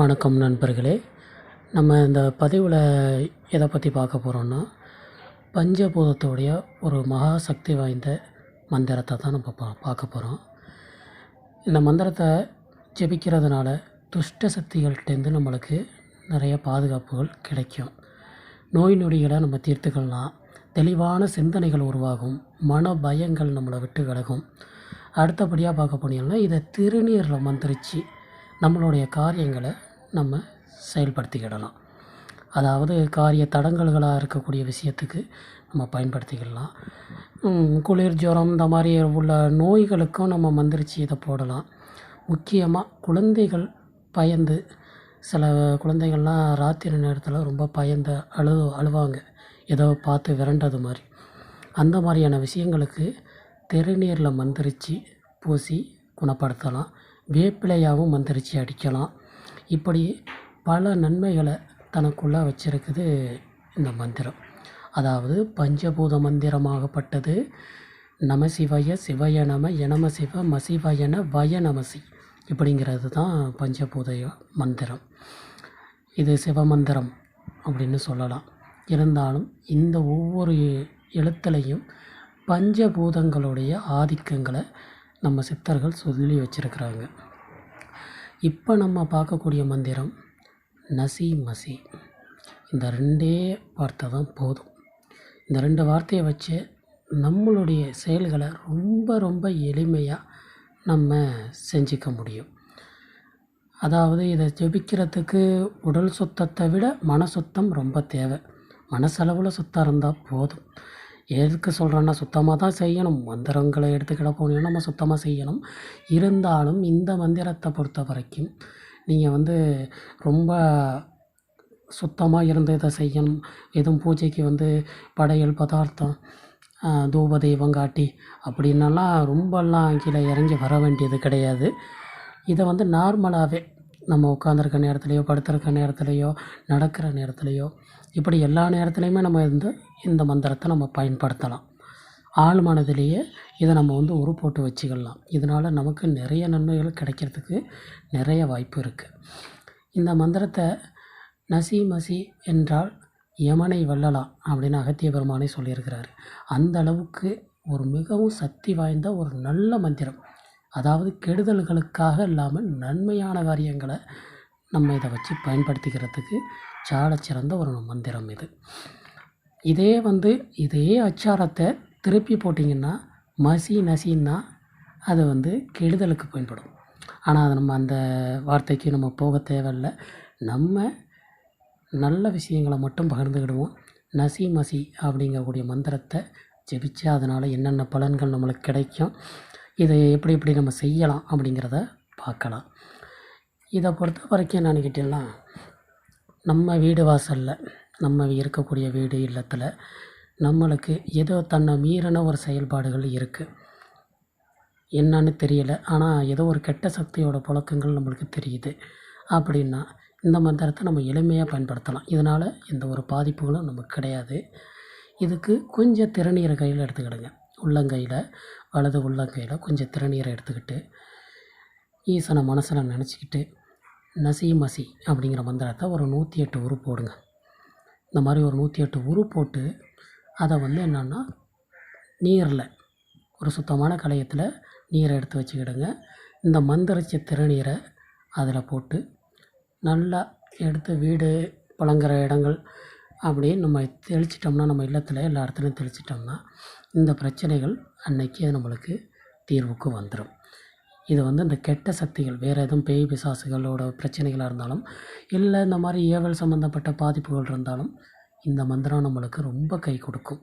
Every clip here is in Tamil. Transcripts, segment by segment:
வணக்கம் நண்பர்களே. நம்ம இந்த பதிவில் எதை பற்றி பார்க்க போகிறோம்னா பஞ்சபூதத்தோடைய ஒரு மகா சக்தி வாய்ந்த மந்திரத்தை தான் நம்ம பா பார்க்க போகிறோம் இந்த மந்திரத்தை ஜெபிக்கிறதுனால துஷ்ட சக்திகள்கிட்டேருந்து நம்மளுக்கு நிறைய பாதுகாப்புகள் கிடைக்கும். நோய் நொடிகளை நம்ம தீர்த்துக்கலாம். தெளிவான சிந்தனைகள் உருவாகும். மன பயங்கள் நம்மளை விட்டு விலகும். அடுத்தபடியாக பார்க்க போனீங்கன்னா இதை திருநீரில் மந்திரிச்சு நம்மளுடைய காரியங்களை நம்ம செயல்படுத்திக்கிடலாம். அதாவது காரிய தடங்கல்களாக இருக்கக்கூடிய விஷயத்துக்கு நம்ம பயன்படுத்திக்கிடலாம். குளிர் ஜுரம் இந்த மாதிரி உள்ள நோய்களுக்கும் நம்ம மந்திரிச்சு இதை போடலாம். முக்கியமாக குழந்தைகள் பயந்து சில குழந்தைகள்லாம் ராத்திரி நேரத்தில் ரொம்ப பயந்து அழு அழுவாங்க. ஏதோ பார்த்து விரண்டது மாதிரி. அந்த மாதிரியான விஷயங்களுக்கு திருநீரில் மந்திரிச்சு பூசி குணப்படுத்தலாம். வேப்பிலையாகவும் மந்திரிச்சு அடிக்கலாம். இப்படி பல நன்மைகளை தனக்குள்ளே வச்சுருக்குது இந்த மந்திரம். அதாவது பஞ்சபூத மந்திரமாகப்பட்டது. நமசிவய சிவய நம எனம சிவ மசிவயன வய நமசி இப்படிங்கிறது தான் பஞ்சபூத மந்திரம். இது சிவமந்திரம் அப்படின்னு சொல்லலாம். இருந்தாலும் இந்த ஒவ்வொரு எழுத்துலையும் பஞ்சபூதங்களுடைய ஆதிக்கங்களை நம்ம சித்தர்கள் சொல்லி வச்சிருக்கிறாங்க. இப்போ நம்ம பார்க்கக்கூடிய மந்திரம் நசி மசி. இந்த ரெண்டே வார்த்தை தான் போதும். இந்த ரெண்டு வார்த்தையை வச்சு நம்மளுடைய செயல்களை ரொம்ப ரொம்ப எளிமையாக நம்ம செஞ்சுக்க முடியும். அதாவது இதை ஜெபிக்கிறதுக்கு உடல் சுத்தத்தை விட மன சுத்தம் ரொம்ப தேவை. மனசளவில் சுத்தம் இருந்தால் போதும். எதுக்கு சொல்கிறேன்னா சுத்தமாக தான் செய்யணும். மந்திரங்களை எடுத்துக்கிட போனீங்கன்னா நம்ம சுத்தமாக செய்யணும். இருந்தாலும் இந்த மந்திரத்தை பொறுத்த வரைக்கும் நீங்கள் வந்து ரொம்ப சுத்தமாக இருந்து இதை செய்யணும். எதுவும் பூஜைக்கு வந்து படையல் பதார்த்தம் தூப தெய்வம் காட்டி அப்படின்னலாம் ரொம்பலாம் கீழே இறங்கி வர வேண்டியது கிடையாது. இதை வந்து நார்மலாகவே நம்ம உட்காந்துருக்க நேரத்துலையோ படுத்திருக்க நேரத்துலையோ நடக்கிற நேரத்துலையோ இப்படி எல்லா நேரத்துலையுமே நம்ம வந்து இந்த மந்திரத்தை நம்ம பயன்படுத்தலாம். ஆள் மனதிலேயே இதை நம்ம வந்து உரு போட்டு வச்சுக்கலாம். இதனால் நமக்கு நிறைய நன்மைகள் கிடைக்கிறதுக்கு நிறைய வாய்ப்பு இருக்குது இந்த மந்திரத்தை நசி மசி என்றால் யமனை வெல்லலாம் அப்படின்னு அகத்திய பெருமானே சொல்லியிருக்கிறாரு. அந்த அளவுக்கு ஒரு மிகவும் சக்தி வாய்ந்த ஒரு நல்ல மந்திரம். அதாவது கெடுதல்களுக்காக இல்லாமல் நன்மையான காரியங்களை நம்ம இதை வச்சு பயன்படுத்திக்கிறதுக்கு சாலச் சிறந்த ஒரு மந்திரம் இது. இதே வந்து இதே அச்சாரத்தை திருப்பி போட்டிங்கன்னா மசி நசின்னா அது வந்து கெடுதலுக்கு பயன்படும். ஆனால் அது நம்ம அந்த வார்த்தைக்கு நம்ம போக தேவையில்ல. நம்ம நல்ல விஷயங்களை மட்டும் பகிர்ந்துக்கிடுவோம். நசி மசி அப்படிங்கக்கூடிய மந்திரத்தை ஜெபிச்சு அதனால் என்னென்ன பலன்கள் நம்மளுக்கு கிடைக்கும்? இதை எப்படி எப்படி நம்ம செய்யலாம் அப்படிங்கிறத பார்க்கலாம். இதை பொறுத்த வரைக்கும் என்னென்னு கேட்டிங்கன்னா நம்ம வீடு வாசலில் நம்ம இருக்கக்கூடிய வீடு இல்லத்தில் நம்மளுக்கு ஏதோ தன்னை மீறின ஒரு செயல்பாடுகள் இருக்குது என்னன்னு தெரியல. ஆனால் ஏதோ ஒரு கெட்ட சக்தியோட புழக்கங்கள் நம்மளுக்கு தெரியுது. அப்படின்னா இந்த மந்திரத்தை நம்ம எளிமையாக பயன்படுத்தலாம். இதனால் எந்த ஒரு பாதிப்புகளும் நமக்கு கிடையாது. இதுக்கு கொஞ்சம் திருநீரை கையில் எடுத்துக்கிடுங்க. உள்ளங்கையில் வலது உள்ளங்கையில் கொஞ்சம் திறநீரை எடுத்துக்கிட்டு ஈசனை மனசில் நினச்சிக்கிட்டு நசி மசி அப்படிங்கிற மந்திரத்தை ஒரு நூற்றி எட்டு உரு போடுங்க. இந்த மாதிரி ஒரு நூற்றி எட்டு உரு போட்டு அதை வந்து என்னென்னா நீரில் ஒரு சுத்தமான களையத்தில் நீரை எடுத்து வச்சுக்கிடுங்க. இந்த மந்திரிச்ச திறநீரை அதில் போட்டு நல்லா எடுத்து வீடு புழங்குற இடங்கள் அப்படியே நம்ம தெளிச்சிட்டோம்னா நம்ம இல்லத்தில் எல்லா இடத்துலையும் தெளிச்சிட்டோம்னா இந்த பிரச்சனைகள் அன்னைக்கே நம்மளுக்கு தீர்வுக்கு வந்துடும் இது வந்து இந்த கெட்ட சக்திகள் வேறு எதுவும் பேய் பிசாசுகளோட பிரச்சனைகளாக இருந்தாலும் இல்லை இந்த மாதிரி ஏவல் சம்மந்தப்பட்ட பாதிப்புகள் இருந்தாலும் இந்த மந்திரம் நம்மளுக்கு ரொம்ப கை கொடுக்கும்.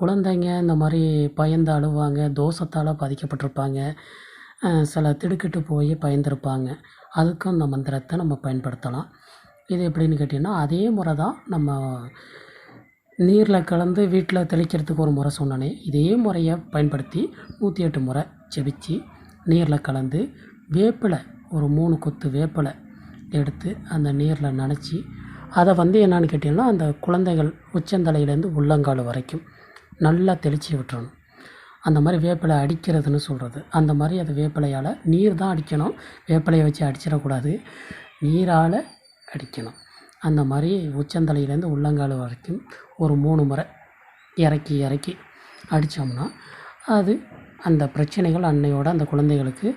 குழந்தைங்க இந்த மாதிரி பயந்து அழுவாங்க தோஷத்தால் பாதிக்கப்பட்டிருப்பாங்க சில திடுக்கிட்டு போய் பயந்துருப்பாங்க அதுக்கும் இந்த மந்திரத்தை நம்ம பயன்படுத்தலாம். இது எப்படின்னு கேட்டிங்கன்னா அதே முறை தான் நம்ம நீரில் கலந்து வீட்டில் தெளிக்கிறதுக்கு ஒரு முறை சொன்னனே. இதே முறையை பயன்படுத்தி நூற்றி எட்டு முறை ஜெபிச்சு நீரில் கலந்து வேப்பிலை ஒரு மூணு கொத்து வேப்பிலை எடுத்து அந்த நீரில் நனைச்சி அதை வந்து என்னான்னு கேட்டிங்கன்னா அந்த குழந்தைகள் உச்சந்தலையிலேருந்து உள்ளங்கால் வரைக்கும் நல்லா தெளித்து விட்டுறணும். அந்த மாதிரி வேப்பிலை அடிக்கிறதுன்னு சொல்கிறது அந்த மாதிரி அது வேப்பிலையால் நீர் தான் அடிக்கணும். வேப்பிலையை வச்சு அடிச்சிடக்கூடாது. நீரால் அடிக்கணும். அந்த மாதிரி உச்சந்தலையிலேருந்து உள்ளங்கால் வரைக்கும் ஒரு மூணு முறை இறக்கி இறக்கி அடித்தோம்னா அது அந்த பிரச்சனைகள் அன்னையோட அந்த குழந்தைகளுக்கு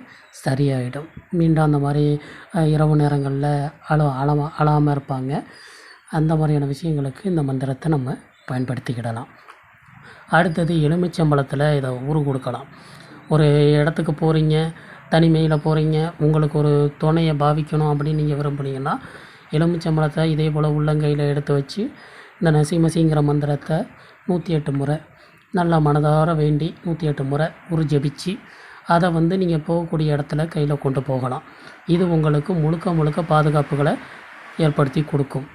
சரியாயிடும். மீண்டும் அந்த மாதிரி இரவு நேரங்களில் அழ அழமா அழாமல் இருப்பாங்க. அந்த மாதிரியான விஷயங்களுக்கு இந்த மந்திரத்தை நம்ம பயன்படுத்திக்கிடலாம். அடுத்தது எலுமிச்சம்பழத்தில் இதை ஊறு கொடுக்கலாம். ஒரு இடத்துக்கு போகிறீங்க தனிமையில் போகிறீங்க உங்களுக்கு ஒரு துணையை பாவிக்கணும் அப்படின்னு நீங்கள் விரும்புனீங்கன்னா எலுமிச்சம்பழத்தை இதே போல் உள்ளங்கையில் எடுத்து வச்சு இந்த நசிமசிங்கிற மந்திரத்தை நூற்றி எட்டு முறை நல்லா மனதார வேண்டி நூற்றி எட்டு முறை ஒரு ஜபிச்சு அதை வந்து நீங்கள் போகக்கூடிய இடத்துல கையில் கொண்டு போகலாம். இது உங்களுக்கு முழுக்க முழுக்க பாதுகாப்புகளை ஏற்படுத்தி கொடுக்கும்.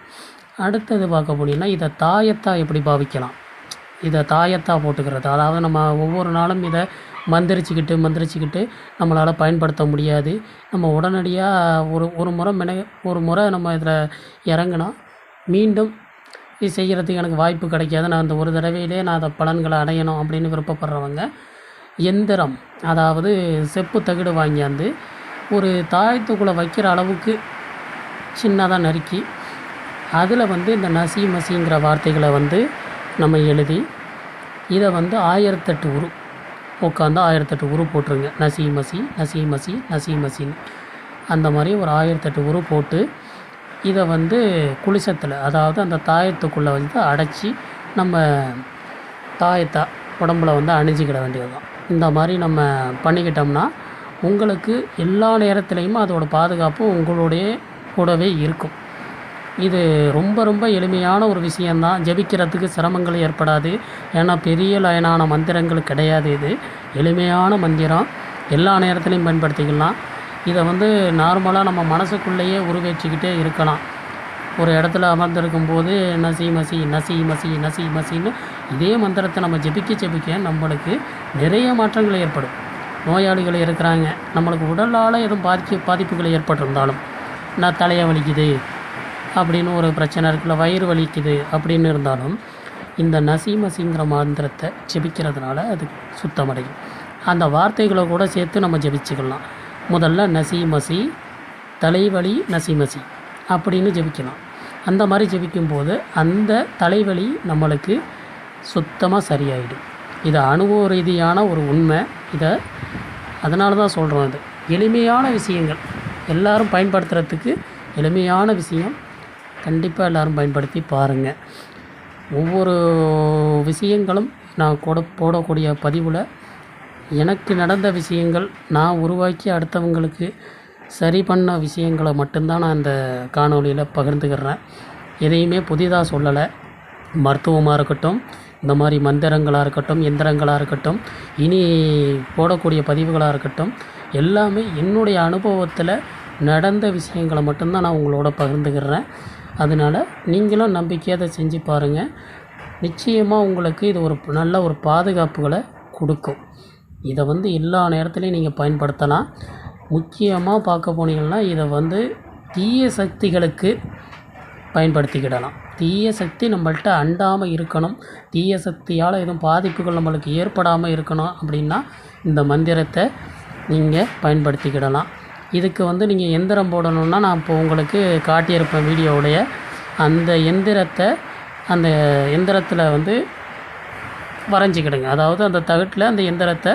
அடுத்தது பார்க்க போனீங்கன்னா இதை தாயத்தா எப்படி பாவிக்கலாம்? இதை தாயத்தா போட்டுக்கிறது. அதாவது நம்ம ஒவ்வொரு நாளும் இதை மந்திரிச்சுக்கிட்டு மந்திரிச்சுக்கிட்டு நம்மளால் பயன்படுத்த முடியாது. நம்ம உடனடியாக ஒரு ஒரு முறை மென ஒரு முறை நம்ம இதில் இறங்கினா மீண்டும் இது செய்கிறதுக்கு எனக்கு வாய்ப்பு கிடைக்காது. நான் அந்த ஒரு தடவையிலே நான் அதை பலன்களை அடையணும் அப்படின்னு விருப்பப்படுறவங்க எந்திரம் அதாவது செப்பு தகடு வாங்கியாந்து ஒரு தாயத்துக்குள்ளே வைக்கிற அளவுக்கு சின்னதாக நறுக்கி அதில் வந்து இந்த நசி மசிங்கிற வார்த்தைகளை வந்து நம்ம எழுதி இதை வந்து ஆயிரத்தெட்டு உரு உட்காந்து ஆயிரத்தெட்டு உரு போட்டுருங்க. நசி மசி நசி மசி நசி மசின்னு. அந்த மாதிரி ஒரு ஆயிரத்தெட்டு உரு போட்டு இதை வந்து குளிசத்தில் அதாவது அந்த தாயத்துக்குள்ளே வந்து அடைச்சி நம்ம தாயத்தை உடம்புல வந்து அணிஞ்சிக்கிட வேண்டியது தான் இந்த மாதிரி நம்ம பண்ணிக்கிட்டோம்னா உங்களுக்கு எல்லா நேரத்துலையும் அதோட பாதுகாப்பு உங்களுடைய கூடவே இருக்கும். இது ரொம்ப ரொம்ப எளிமையான ஒரு விஷயந்தான் ஜெபிக்கிறதுக்கு சிரமங்கள் ஏற்படாது. ஏன்னா பெரிய லயனான மந்திரங்கள் கிடையாது இது. எளிமையான மந்திரம். எல்லா நேரத்துலையும் பயன்படுத்திக்கலாம். இதை வந்து நார்மலாக நம்ம மனசுக்குள்ளேயே உருவேச்சிக்கிட்டே இருக்கலாம். ஒரு இடத்துல அமர்ந்திருக்கும் போது நசி மசி நசி மசி நசி மசின்னு இதே மந்திரத்தை நம்ம ஜெபிக்க ஜெபிக்க நம்மளுக்கு நிறைய மாற்றங்கள் ஏற்படும். நோயாளிகள் இருக்கிறாங்க. நம்மளுக்கு உடலால் எதுவும் பாதிக்க பாதிப்புகள் ஏற்பட்டிருந்தாலும் நான் தலையை வலிக்குது அப்படின்னு ஒரு பிரச்சனை இருக்குல்ல வயிறு வலிக்குது அப்படின்னு இருந்தாலும் இந்த நசீமசிங்கிற மந்திரத்தை ஜெபிக்கிறதுனால அது சுத்தமடையும். அந்த வார்த்தைகளை கூட சேர்த்து நம்ம ஜெபிச்சுக்கலாம். முதல்ல நசீமசி தலைவலி நசிமசி அப்படின்னு ஜெபிக்கலாம். அந்த மாதிரி ஜெபிக்கும்போது அந்த தலைவலி நம்மளுக்கு சுத்தமாக சரியாயிடும். இது அனுபவ ரீதியான ஒரு உண்மை. இதை அதனால தான் சொல்கிறோம் இது எளிமையான விஷயங்கள். எல்லாரும் பயன்படுத்துகிறதுக்கு எளிமையான விஷயம். கண்டிப்பாக எல்லாரும் பயன்படுத்தி பாருங்கள் ஒவ்வொரு விஷயங்களும் நான் கூட போடக்கூடிய பதிவில் எனக்கு நடந்த விஷயங்கள் நான் உருவாக்கி அடுத்தவங்களுக்கு சரி பண்ண விஷயங்களை மட்டும்தான் நான் இந்த காணொளியில் பகிர்ந்துக்கிறேன். எதையுமே புதிதாக சொல்லலை. மருத்துவமாக இருக்கட்டும் இந்த மாதிரி மந்திரங்களாக இருக்கட்டும் எந்திரங்களாக இருக்கட்டும் இனி போடக்கூடிய பதிவுகளாக இருக்கட்டும் எல்லாமே என்னுடைய அனுபவத்தில் நடந்த விஷயங்களை மட்டும்தான் நான் உங்களோட பகிர்ந்துக்கிறேன். அதனால் நீங்களும் நம்பிக்கையாக அதை செஞ்சு பாருங்கள் நிச்சயமாக உங்களுக்கு இது ஒரு நல்ல ஒரு பாதுகாப்புகளை கொடுக்கும். இதை வந்து எல்லா நேரத்துலையும் நீங்கள் பயன்படுத்தலாம். முக்கியமாக பார்க்க போனீங்கன்னா இதை வந்து தீய சக்திகளுக்கு பயன்படுத்திக்கிடலாம். தீய சக்தி நம்மள்கிட்ட அண்டாமல் இருக்கணும். தீய சக்தியால் எதுவும் பாதிப்புகள் நம்மளுக்கு ஏற்படாமல் இருக்கணும் அப்படின்னா இந்த மந்திரத்தை நீங்கள் பயன்படுத்திக்கிடலாம். இதுக்கு வந்து நீங்கள் எந்திரம் போடணுன்னா நான் இப்போ உங்களுக்கு காட்டியிருப்பேன் வீடியோவுடைய அந்த எந்திரத்தை அந்த எந்திரத்தில் வந்து வரைஞ்சிக்கிடுங்க. அதாவது அந்த தகட்டில் அந்த எந்திரத்தை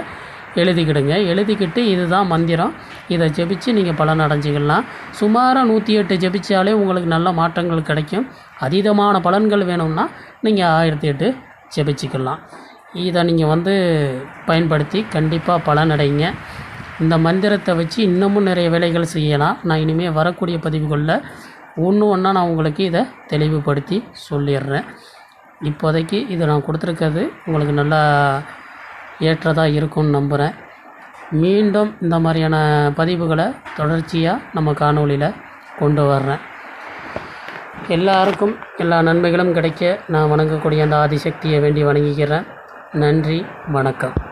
எழுதிக்கிடுங்க. எழுதிக்கிட்டு இதுதான் மந்திரம். இதை ஜெபிச்சு நீங்கள் பலன் அடைஞ்சிக்கலாம். சுமாராக நூற்றி எட்டு ஜெபிச்சாலே உங்களுக்கு நல்ல மாற்றங்கள் கிடைக்கும். அதீதமான பலன்கள் வேணும்னா நீங்கள் ஆயிரத்தி எட்டு ஜெபிச்சிக்கலாம். இதை நீங்கள் வந்து பயன்படுத்தி கண்டிப்பாக பலனடைங்க. இந்த மந்திரத்தை வச்சு இன்னமும் நிறைய வேலைகள் செய்யலாம். நான் இனிமேல் வரக்கூடிய பதிவுகளில் ஒன்று ஒன்றா நான் உங்களுக்கு இதை தெளிவுபடுத்தி சொல்லிடுறேன். இப்போதைக்கு இதை நான் கொடுத்துருக்கிறது உங்களுக்கு நல்லா ஏற்றதாக இருக்கும்னு நம்புகிறேன் மீண்டும் இந்த மாதிரியான பதிவுகளை தொடர்ச்சியாக நம்ம காணொளியில் கொண்டு வர்றேன். எல்லாருக்கும் எல்லா நன்மைகளும் கிடைக்க நான் வணங்கக்கூடிய அந்த ஆதிசக்தியை வேண்டி வணங்கிக்கிறேன். நன்றி வணக்கம்.